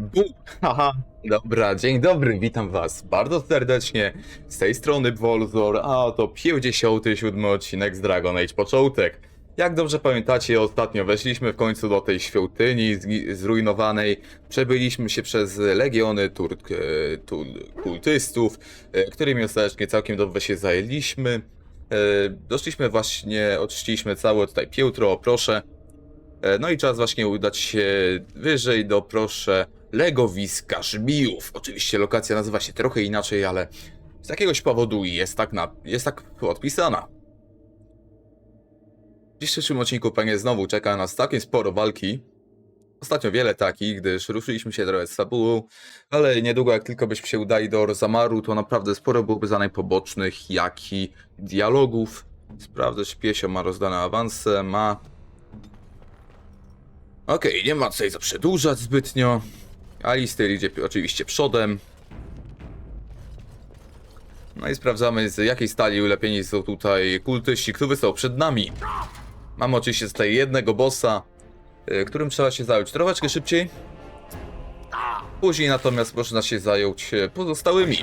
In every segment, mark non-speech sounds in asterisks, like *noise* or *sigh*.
Bu! Haha, dobra, dzień dobry, witam was bardzo serdecznie. Z tej strony Volzor, a to 57 odcinek z Dragon Age Początek. Jak dobrze pamiętacie, ostatnio weszliśmy w końcu do tej świątyni zrujnowanej. Przebyliśmy się przez legiony turk, e, tu, kultystów, e, którymi ostatecznie całkiem dobrze się zajęliśmy. E, doszliśmy właśnie, oczyściliśmy całe tutaj piętro, proszę. No i czas właśnie udać się wyżej do, proszę, legowiska żmijów. Oczywiście lokacja nazywa się trochę inaczej, ale z jakiegoś powodu jest tak, na, jest tak podpisana. W dzisiejszym odcinku pewnie znowu czeka nas całkiem sporo walki. Ostatnio wiele takich, gdyż ruszyliśmy się trochę z fabułą, ale niedługo jak tylko byśmy się udali do Orzamaru, to naprawdę sporo byłoby zadań pobocznych, jak i dialogów. Sprawdzę, czy Piesio ma rozdane awanse, ma Okej, nie ma tutaj co przedłużać zbytnio. Alistair idzie oczywiście przodem. No i sprawdzamy z jakiej stali ulepieni są tutaj kultyści, kto są przed nami. Mamy oczywiście tutaj jednego bossa, y, którym trzeba się zająć troszeczkę szybciej. Później natomiast można się zająć y, pozostałymi.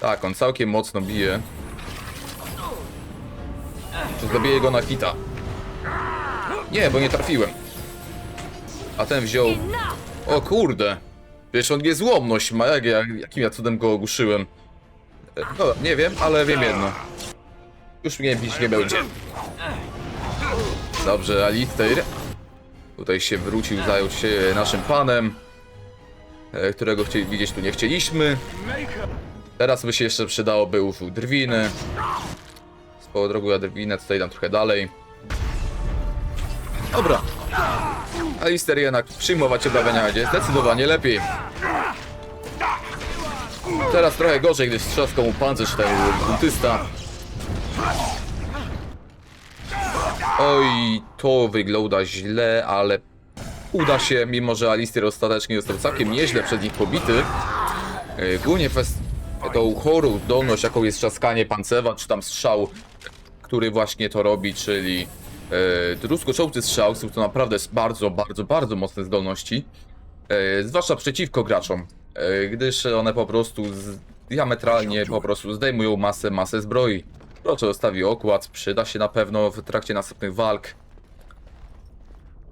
Tak, on całkiem mocno bije. Czy zabiję go na hita? Nie, bo nie trafiłem. A ten wziął... O kurde! Wiesz, on niezłomność ma, jak, jak, jakim ja cudem go ogłuszyłem. E, No, nie wiem, ale wiem jedno. Już mnie bić nie będzie. Dobrze, Alistair. Tutaj się wrócił, zajął się naszym panem, e, którego chcieli widzieć tu nie chcieliśmy. Teraz by się jeszcze przydałoby użył drwiny. Swoją drogą ja drwinę tutaj dam trochę dalej. Dobra. Alister jednak przyjmować obrażenia będzie zdecydowanie lepiej. Teraz trochę gorzej, gdyż trzaskał mu pancerz ten kultysta. Oj, to wygląda źle, ale uda się, mimo że Alistair ostatecznie został całkiem nieźle przez nich pobity. Yy, Głównie fest tą chorą zdolność, jaką jest trzaskanie pancerza, czy tam strzał, który właśnie to robi, czyli e, druskoczący strzał, są to naprawdę bardzo, bardzo, bardzo mocne zdolności, e, zwłaszcza przeciwko graczom, e, gdyż one po prostu z, diametralnie po prostu zdejmują masę, masę zbroi. Proszę zostawi okład, przyda się na pewno w trakcie następnych walk.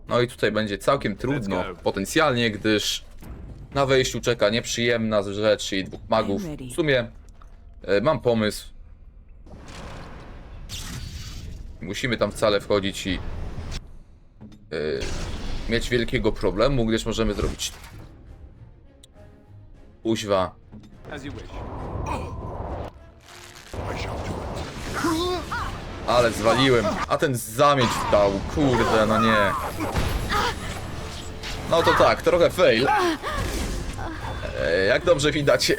No i tutaj będzie całkiem trudno, potencjalnie, gdyż na wejściu czeka nieprzyjemna rzecz i dwóch magów. W sumie mam pomysł. Musimy tam wcale wchodzić i e, mieć wielkiego problemu, gdyż możemy zrobić uźwa. Ale zwaliłem. A ten zamieć dał, kurde, no nie. No to tak, trochę fail. E, jak dobrze widać,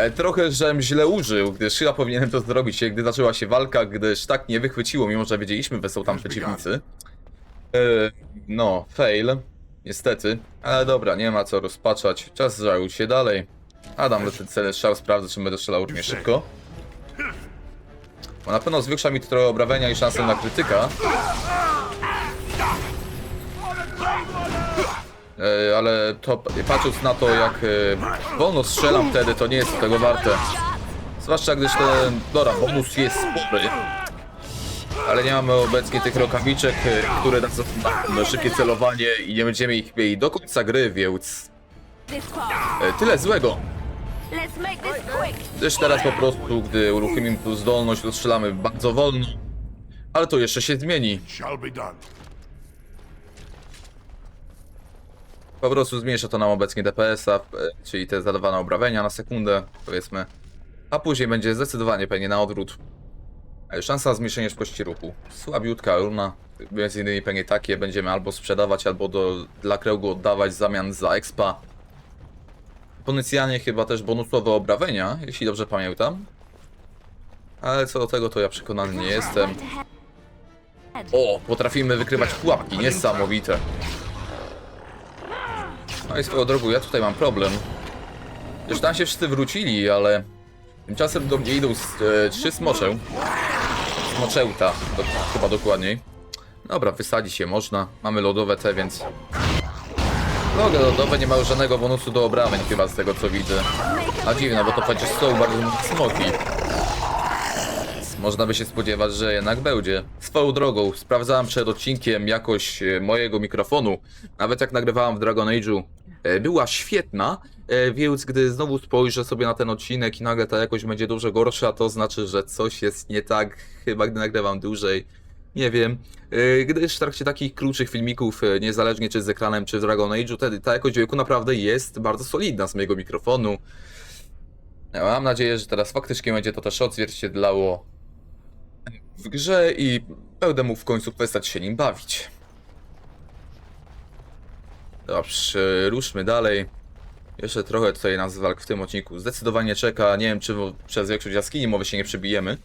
e, trochę żem źle użył, gdyż chyba powinienem to zrobić, gdy zaczęła się walka, gdyż tak nie wychwyciło, mimo że wiedzieliśmy, że są tam przeciwnicy. E, no, fail. Niestety. Ale dobra, nie ma co rozpaczać. Czas zająć się dalej. Adam, do ten cel strzał sprawdzę, czy będę strzelał równie szybko. Bo na pewno zwiększa mi to trochę obrażenia i szansę na krytyka. E, ale to patrząc na to jak e, wolno strzelam wtedy, to nie jest tego warte. Zwłaszcza gdyż ten, dobra, bonus jest spory. Ale nie mamy obecnie tych rokawiczek, e, które nas na szybkie celowanie i nie będziemy ich mieli do końca gry, więc tyle złego. Gdyż teraz po prostu, gdy uruchomimy tu zdolność, to strzelamy bardzo wolno. Ale to jeszcze się zmieni. Shall be done. Po prostu zmniejsza to nam obecnie DPS-a, e, czyli te zadawane obrażenia na sekundę, powiedzmy. A później będzie zdecydowanie pewnie na odwrót. E, Szansa na zmniejszenie szybkości ruchu. Słabiutka runa. Między innymi pewnie takie będziemy albo sprzedawać, albo do, dla kręgu oddawać w zamian za expa. Potencjalnie chyba też bonusowe obrażenia, jeśli dobrze pamiętam. Ale co do tego to ja przekonany nie jestem. O, potrafimy wykrywać pułapki, niesamowite. No i swoją drogą, ja tutaj mam problem. Już tam się wszyscy wrócili, ale tymczasem do mnie idą z, e, trzy smocze. Smoczełta, do, chyba dokładniej. Dobra, wysadzić się można. Mamy lodowe te, więc... Noge lodowe nie mają żadnego bonusu do obrażeń chyba z tego co widzę. A dziwne, bo to przecież są bardzo smoki. Można by się spodziewać, że jednak będzie. Swoją drogą, sprawdzałem przed odcinkiem jakość e, mojego mikrofonu. Nawet jak nagrywałem w Dragon Age'u, była świetna, e, więc gdy znowu spojrzę sobie na ten odcinek i nagle ta jakość będzie dużo gorsza, to znaczy, że coś jest nie tak, chyba gdy nagrywam dłużej. Nie wiem, E, gdyż w trakcie takich krótszych filmików, e, niezależnie czy z ekranem, czy w Dragon Age'u, ta jakość dźwięku naprawdę jest bardzo solidna z mojego mikrofonu. Ja Mam nadzieję, że teraz faktycznie będzie to też odzwierciedlało w grze i będę mógł w końcu przestać się nim bawić. Dobrze, ruszmy dalej. Jeszcze trochę tutaj nas walk w tym odcinku zdecydowanie czeka. Nie wiem, czy przez większość jaskini mowy się nie przebijemy.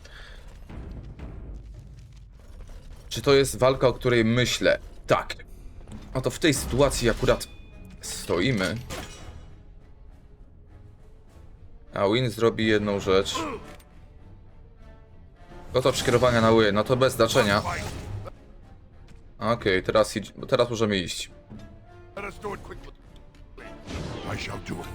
Czy to jest walka, o której myślę? Tak. A to w tej sytuacji akurat stoimy. A Win zrobi jedną rzecz. Gotów skierowania na ły, no to bez znaczenia. Okej, teraz, idź, teraz możemy iść. Let us do it quickly. I shall do it.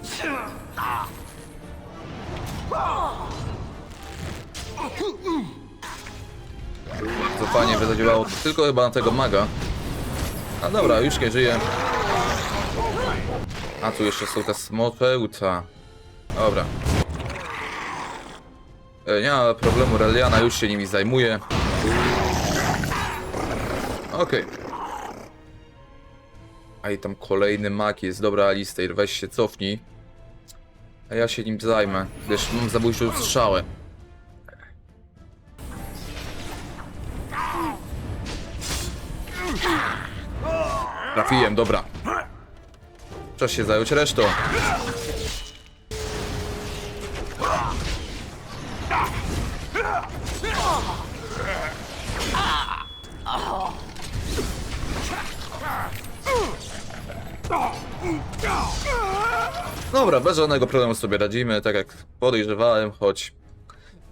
Cofanie by zadziałało tylko chyba na tego maga. A dobra, już nie żyje. A tu jeszcze są te smopełta. Dobra. E, nie ma problemu, Reliana już się nimi zajmuje. Okej. A i tam kolejny mag jest. Dobra, Alistair, weź się cofnij. A ja się nim zajmę, gdyż mam zabójczą strzałę. Trafiłem, dobra. Czas się zająć resztą. Dobra, bez żadnego problemu sobie radzimy, tak jak podejrzewałem, choć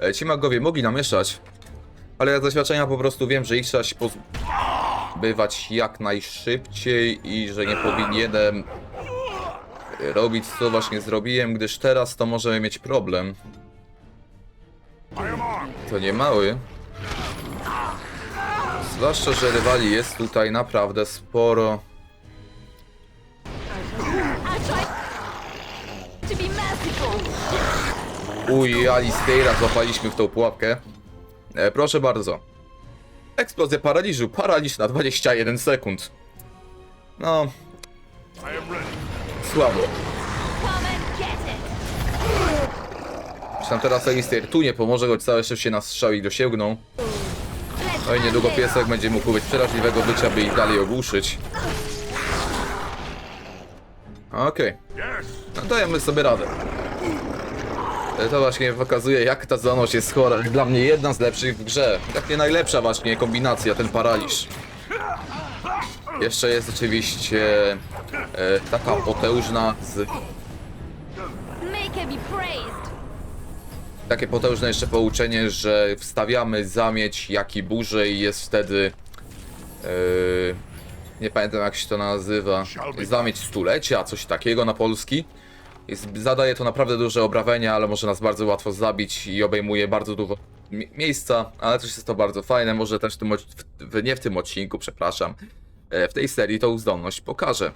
e, ci magowie mogli namieszać, ale ja z doświadczenia po prostu wiem, że ich trzeba się pozbywać jak najszybciej i że nie powinienem robić co właśnie zrobiłem, gdyż teraz to możemy mieć problem. To nie mały. Zwłaszcza, że rywali jest tutaj naprawdę sporo. Uj, Alistaira złapaliśmy w tą pułapkę. E, proszę bardzo. Eksplozja paraliżu. Paraliż na 21 sekund. No, I słabo. Czy tam teraz Alistair tu nie pomoże, choć całe szczęście nas strzał ich dosięgnął. Let's No i niedługo piesek będzie mógł użyć przeraźliwego bycia, by ich dalej ogłuszyć. Okej. Yes. No dajemy sobie radę. To właśnie pokazuje jak ta zdolność jest chora. Dla mnie jedna z lepszych w grze. Jak nie najlepsza właśnie kombinacja, ten paraliż. Jeszcze jest oczywiście e, taka potężna z... Takie potężne jeszcze pouczenie, że wstawiamy zamieć jak i burzę i jest wtedy... e, nie pamiętam jak się to nazywa. Zamieć stulecia, coś takiego na polski. Jest, zadaje to naprawdę duże obrażenia, ale może nas bardzo łatwo zabić i obejmuje bardzo dużo mi- miejsca, ale też jest to bardzo fajne. Może też w tym, w, nie w tym odcinku, przepraszam, e, w tej serii tą zdolność pokażę.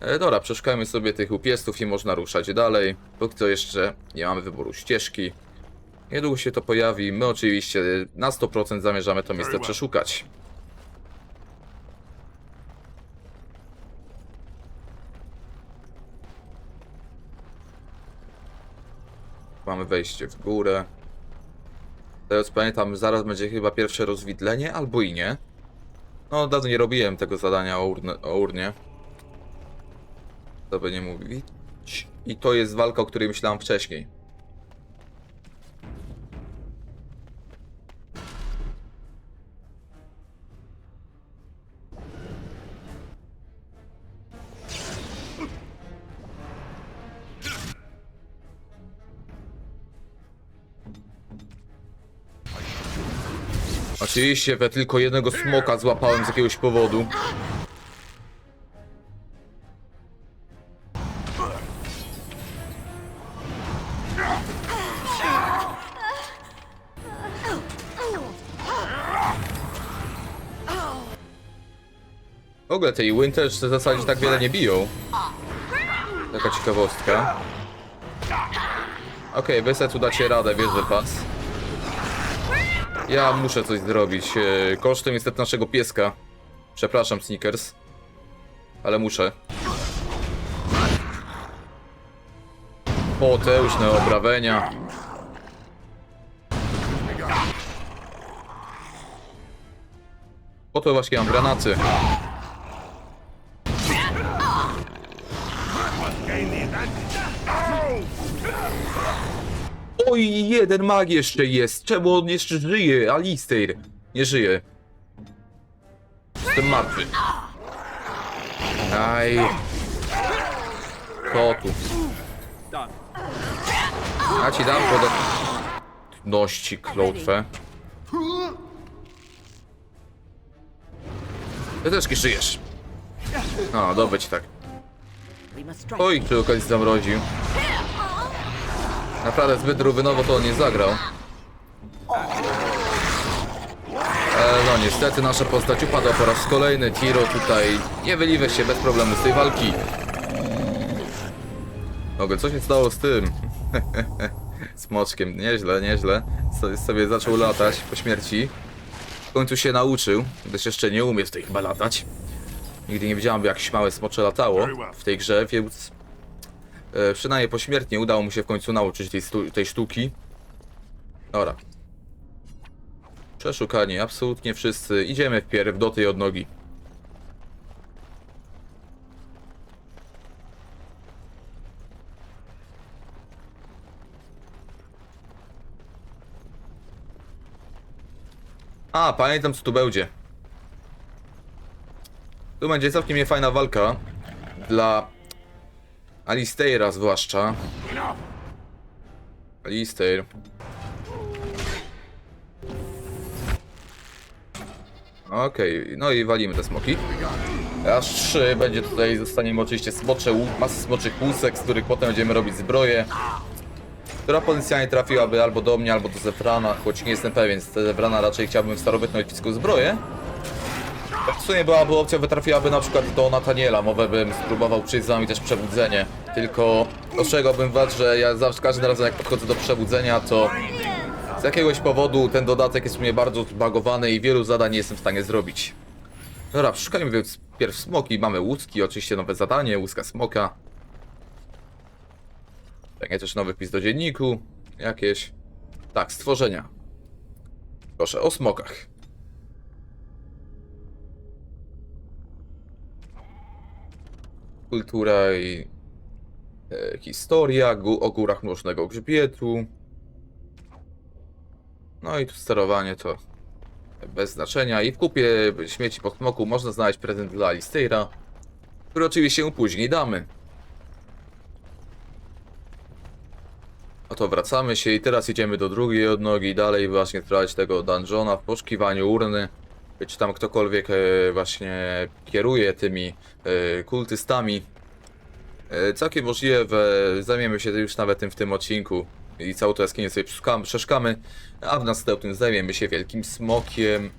E, Dobra, przeszukajmy sobie tych upiestów i można ruszać dalej. Póki co jeszcze nie mamy wyboru ścieżki. Niedługo się to pojawi. My oczywiście na 100% zamierzamy to miejsce przeszukać. Mamy wejście w górę. Teraz pamiętam, zaraz będzie chyba pierwsze rozwidlenie, albo i nie. No, dawno nie robiłem tego zadania o, urn o urnie. To by nie mówić. I to jest walka, o której myślałem wcześniej. Oczywiście, we tylko jednego smoka złapałem z jakiegoś powodu. W ogóle tej Winter w zasadzie tak wiele nie biją. Taka ciekawostka. Okej, wy se tu radę, wierzę w was. Ja muszę coś zrobić. e, Kosztem niestety naszego pieska. Przepraszam, Snickers. Ale muszę. Potężne obrażenia. Po to właśnie mam granaty. Oj, jeden mag jeszcze jest. Czemu on jeszcze żyje? Alistair. Nie żyje. Jestem martwy. Aj. Kotu. Ja ci dam pod... Ności klątwę. Ty też żyjesz. A, dobrze ci tak. Oj, przy okazji zamroził. Naprawdę zbyt rutynowo to on nie zagrał. E, no niestety nasza postać upada po raz kolejny. Tiro tutaj nie wyliwe się bez problemu z tej walki. Mogę, co się stało z tym? *laughs* Smoczkiem, nieźle, nieźle. So, sobie zaczął latać po śmierci. W końcu się nauczył, gdyż jeszcze nie umie tutaj chyba latać. Nigdy nie widziałem, by jakieś smocze latało w tej grze, więc przynajmniej pośmiertnie udało mu się w końcu nauczyć tej, tej sztuki. Dobra. Przeszukani, absolutnie wszyscy. Idziemy wpierw do tej odnogi. A, pamiętam co tu będzie. Tu będzie całkiem niefajna walka. Dla Alistaira zwłaszcza. Alistair. Okej, no i walimy te smoki. Aż trzy będzie tutaj, zostaniemy oczywiście smocze, masę smoczych łusek, z których potem będziemy robić zbroję. Która potencjalnie trafiłaby albo do mnie, albo do Zefrana, choć nie jestem pewien, z Zefrana raczej chciałbym w starożytną epicką zbroję. W sumie byłaby opcja, by trafiłaby na przykład do Nataniela, mowę bym spróbował przyjść z wami też przebudzenie. Tylko ostrzegałbym was, że ja zawsze każdym razem jak podchodzę do przebudzenia, to z jakiegoś powodu ten dodatek jest u mnie bardzo zbagowany i wielu zadań nie jestem w stanie zrobić. Dobra, szukajmy więc pierw smoki, mamy łuski, oczywiście nowe zadanie, łuska smoka. Będzie też nowy wpis do dzienniku, jakieś. Tak, stworzenia. Proszę, o smokach. Kultura i e, historia, gó o górach mrocznego grzbietu. No i tu sterowanie to bez znaczenia. I w kupie śmieci po smoku można znaleźć prezent dla Alistaira, który oczywiście mu później damy. No to wracamy się i teraz idziemy do drugiej odnogi, dalej właśnie trwać tego dungeona w poszukiwaniu urny. Czy tam ktokolwiek e, właśnie kieruje tymi e, kultystami. E, całkiem możliwe, zajmiemy się już nawet tym w tym odcinku i całą tę jaskinię sobie przeszkamy, a w następnym zajmiemy się wielkim smokiem.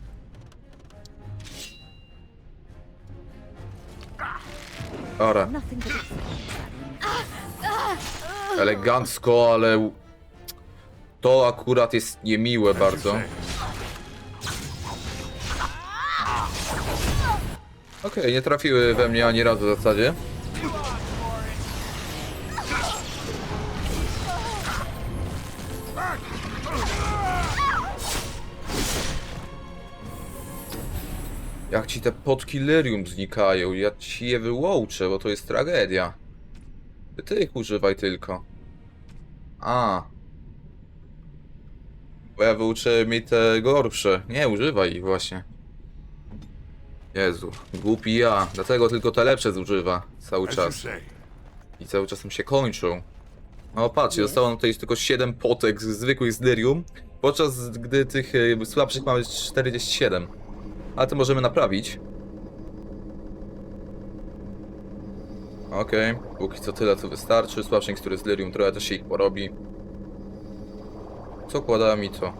Ora, elegancko, ale to akurat jest niemiłe bardzo. Okej, nie trafiły we mnie ani razu w zasadzie. Jak ci te podkillerium znikają? Ja ci je wyłączę, bo to jest tragedia. Ty ich używaj tylko. A. Bo ja wyuczę mi te gorsze. Nie, używaj ich właśnie. Jezu, głupi ja. Dlatego tylko te lepsze zużywa cały czas. I cały czas mi się kończą. O patrzcie, zostało nam tutaj tylko 7 potek z zwykłych z Lyrium, podczas gdy tych e, słabszych mamy 47. Ale to możemy naprawić. Okej, póki co tyle co wystarczy. Słabszych, który z Lyrium trochę też się ich porobi. Co kłada mi to?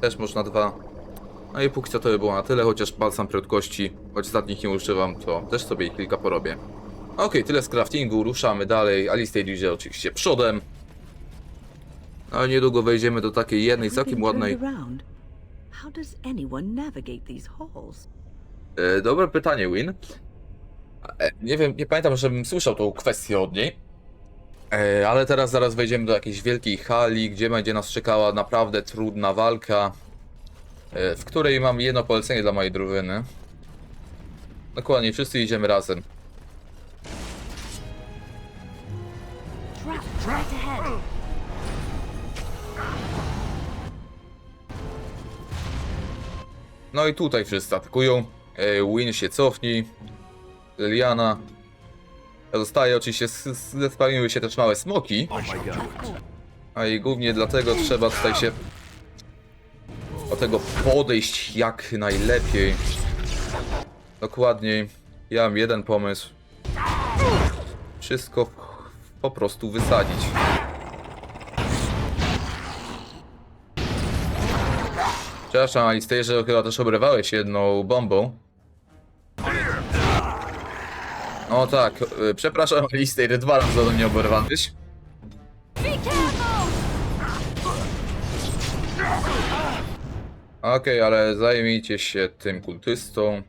Też można dwa. No i póki co to by było na tyle, chociaż balsam prędkości, choć ostatnich nie używam, to też sobie ich kilka porobię. Okej, tyle z craftingu, ruszamy dalej. Alistair idzie oczywiście przodem. No i niedługo wejdziemy do takiej jednej całkiem ładnej... E, dobre pytanie, Win. E, nie wiem, nie pamiętam, żebym słyszał tą kwestię od niej. E, ale teraz zaraz wejdziemy do jakiejś wielkiej hali, gdzie będzie nas czekała naprawdę trudna walka, w której mam jedno polecenie dla mojej drużyny. Dokładnie, wszyscy idziemy razem. No i tutaj wszyscy atakują. E, Win się cofnij. Liliana. Zostaje oczywiście, zespamiły się też małe smoki. A i głównie dlatego trzeba tutaj się do tego podejść jak najlepiej. Dokładniej. Ja mam jeden pomysł. Wszystko po prostu wysadzić. Przepraszam, Alistairze, chyba też obrywałeś jedną bombą. O tak, y, przepraszam Alistair, dwa razy do mnie oberwałeś. Okej, ale zajmijcie się tym kultystą.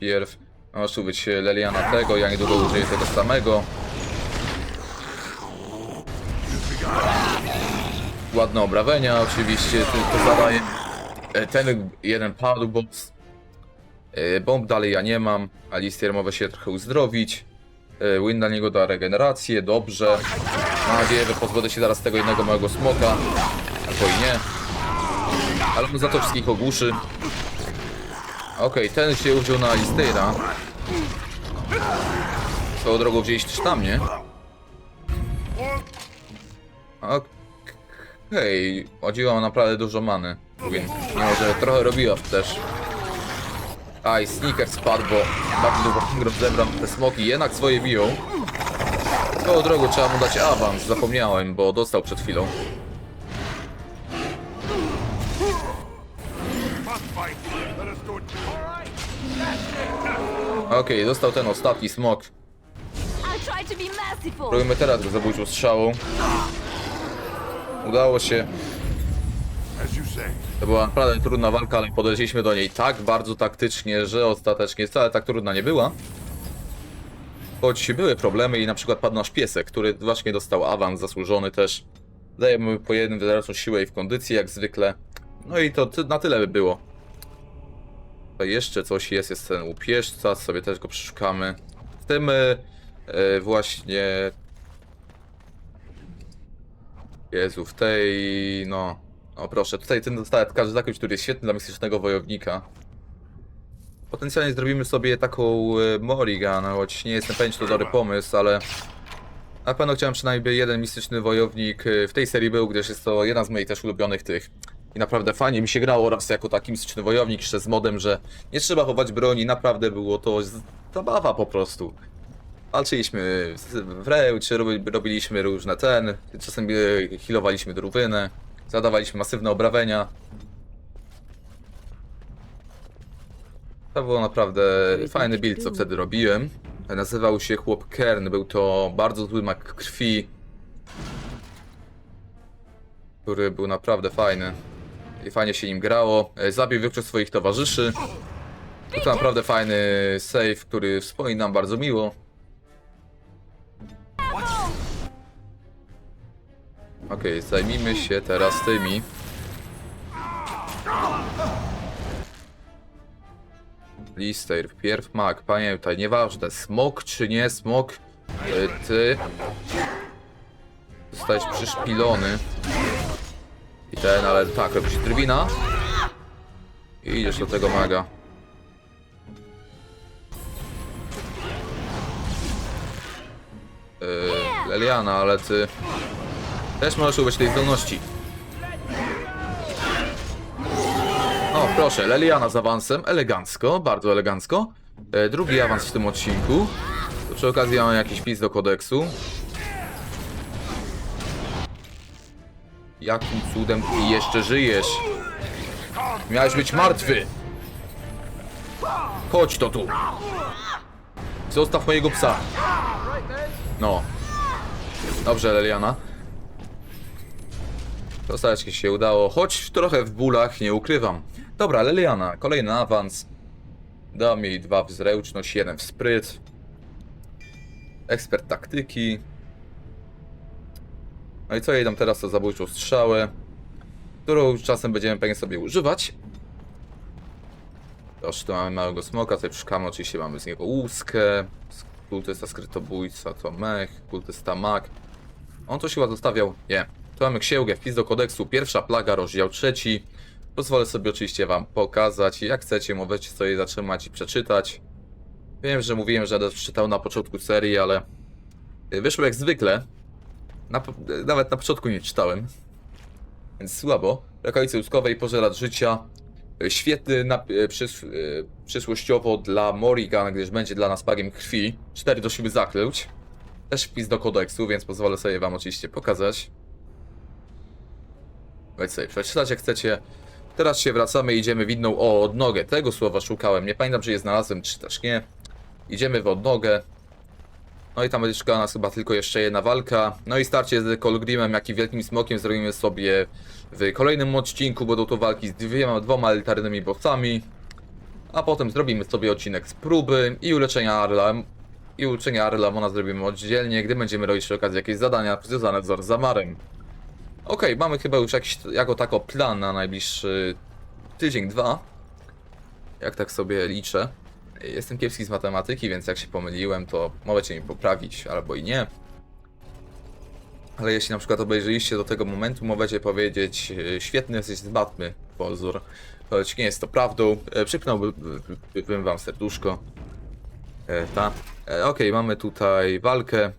Pierw masz użyć Leliana tego, ja niedługo użyję tego samego. Ładne obrażenia oczywiście, tylko zadaję. E, Ten jeden padł, boss. E, Bomb dalej ja nie mam. Alistair może się trochę uzdrowić. E, Win na niego da regenerację, dobrze. Mam nadzieję, że pozbędę się zaraz tego jednego małego smoka. Albo i nie. Ale on za to wszystkich ogłuszy. Okej, ten się użył na Alistaira. Swoją drogą wzięliś też na mnie. Okej, chodziło o naprawdę dużo many. Więc mimo, że trochę robiła też. Aj, sneaker spadł, bo bardzo dużo *laughs* rozebrał te smoki, jednak swoje biją. Swoją drogą trzeba mu dać awans, zapomniałem, bo dostał przed chwilą. Okej, dostał ten ostatni smok. I'll try to be merciful. Próbujmy teraz go zabójczą strzałą. Udało się. As you say. To była naprawdę trudna walka, ale podeszliśmy do niej tak bardzo taktycznie, że ostatecznie wcale tak trudna nie była. Choć były problemy i na przykład padł nasz piesek, który właśnie dostał awans zasłużony też. Dajemy po jednym wyraźną siłę i w kondycji jak zwykle. No i to ty na tyle by było. Tutaj jeszcze coś jest, jest ten łupieżca, sobie też go przeszukamy. W tym e, właśnie... Jezu, w tej... no... O proszę, tutaj ten każdy zakończ, który jest świetny dla mistycznego wojownika. Potencjalnie zrobimy sobie taką e, Morrigan, choć nie jestem pewien, czy to dobry pomysł, ale... Na pewno chciałem przynajmniej jeden mistyczny wojownik w tej serii był, gdyż jest to jedna z moich też ulubionych tych. I naprawdę fajnie mi się grało oraz jako taki mistyczny wojownik, jeszcze z modem, że nie trzeba chować broni, naprawdę było to zabawa po prostu. Walczyliśmy wręcz, robi- robiliśmy różne ten, czasem e, healowaliśmy drużynę, zadawaliśmy masywne obrażenia. To było naprawdę fajny build, co wtedy robiłem. Nazywał się chłop Kern, był to bardzo zły mak krwi, który był naprawdę fajny. I fajnie się nim grało. E, Zabił większość swoich towarzyszy. To naprawdę fajny save, który wspominam bardzo miło. Okej, zajmijmy się teraz tymi. Lister, wpierw mag, pamiętaj, nieważne, smok czy nie smok, y, ty zostałeś przyszpilony. I ten, ale tak, robisz drwina. I idziesz do tego maga. Yy, Leliana, ale ty Też możesz użyć tej zdolności. O, proszę, Leliana z awansem, elegancko, bardzo elegancko. E, drugi awans w tym odcinku. To przy okazji mamy jakiś pis do kodeksu. Jakim cudem ty jeszcze żyjesz? Miałeś być martwy! Chodź to tu! Zostaw mojego psa! No. Dobrze, Leliana. Dostać się udało, choć trochę w bólach, nie ukrywam. Dobra, Leliana, kolejny awans. Dam jej dwa w zręczność, jeden w spryt. Ekspert taktyki. No i co jej dam teraz to zabójczą strzałę, którą czasem będziemy pewnie sobie używać. Proszę, tu mamy małego smoka, tutaj szukamy, oczywiście mamy z niego łuskę. Kultysta skrytobójca to mech, kultysta mag. On coś chyba zostawiał? Nie. Tu mamy księgę, wpis do kodeksu, pierwsza plaga, rozdział trzeci. Pozwolę sobie oczywiście wam pokazać. Jak chcecie, możecie sobie zatrzymać i przeczytać. Wiem, że mówiłem, że będę czytał na początku serii, ale wyszło jak zwykle. Na, nawet na początku nie czytałem. Więc słabo. Okolicy łuskowej pożeracz życia. Świetny na, przys, przyszłościowo dla Morrigan, gdyż będzie dla nas pagiem krwi. 4 do siły zakluć. Też wpis do kodeksu, więc pozwolę sobie wam oczywiście pokazać. Weź sobie przeczytać jak chcecie. Teraz się wracamy i idziemy w inną o, odnogę. Tego słowa szukałem. Nie pamiętam, czy je znalazłem, czy też nie. Idziemy w odnogę. No i tam będzie czekała nas chyba tylko jeszcze jedna walka. No i starcie z Kolgrimem, jak i Wielkim Smokiem zrobimy sobie w kolejnym odcinku. Będą to walki z dwiema, dwoma elitarnymi bossami. A potem zrobimy sobie odcinek z próby i uleczenia Arla. I uleczenia Arlamona zrobimy oddzielnie, gdy będziemy robić przy okazji jakieś zadania związane z Orzamarem. Okej, mamy chyba już jakiś jako tako plan na najbliższy tydzień, dwa. Jak tak sobie liczę. Jestem kiepski z matematyki, więc jak się pomyliłem, to możecie mi poprawić albo i nie. Ale jeśli na przykład obejrzeliście do tego momentu, możecie powiedzieć e, świetny jesteś z matmy, pozór. Choć nie jest to prawdą, e, przypnąłbym wam serduszko. E, ta. E, Okej, mamy tutaj walkę.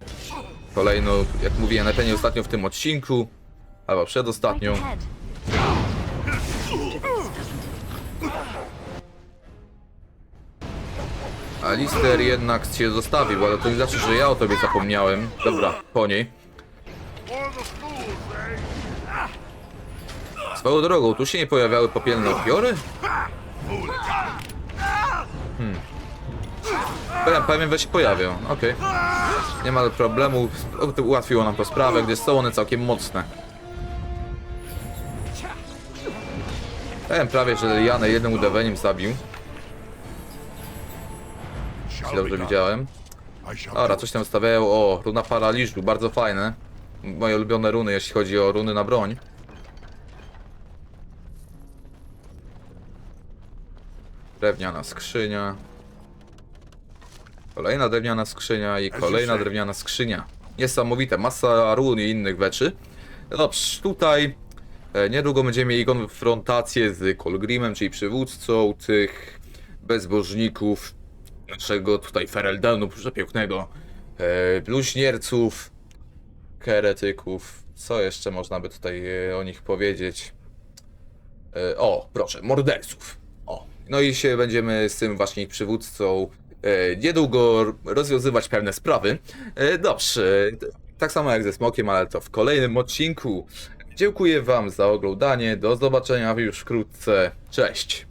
Kolejną, jak mówiłem, najpewniej ostatnio w tym odcinku. Albo przedostatnią. Alister jednak cię zostawił, ale to nie znaczy, że ja o tobie zapomniałem. Dobra, po niej. Swoją drogą, tu się nie pojawiały popielne opiory? Hmm. Powiem, że się pojawią, okej. Nie ma problemu, ułatwiło nam to sprawę, gdyż są one całkiem mocne. Powiem prawie, że Janę jednym udawaniem zabił, jeśli dobrze done. widziałem. Dobra, do coś tam stawiają, o, runa paraliżu, bardzo fajne. Moje ulubione runy, jeśli chodzi o runy na broń. Drewniana skrzynia. Kolejna drewniana skrzynia i kolejna drewniana skrzynia. Niesamowite, masa run i innych rzeczy. Dobrze, tutaj e, niedługo będziemy mieli konfrontację z Kolgrimem, czyli przywódcą tych bezbożników naszego tutaj Fereldanu przepięknego, e, bluźnierców, keretyków. Co jeszcze można by tutaj e, o nich powiedzieć? E, o, proszę, morderców. O, no i się będziemy z tym właśnie ich przywódcą e, niedługo rozwiązywać pewne sprawy. E, dobrze, tak samo jak ze Smokiem, ale to w kolejnym odcinku. Dziękuję Wam za oglądanie, do zobaczenia już wkrótce. Cześć!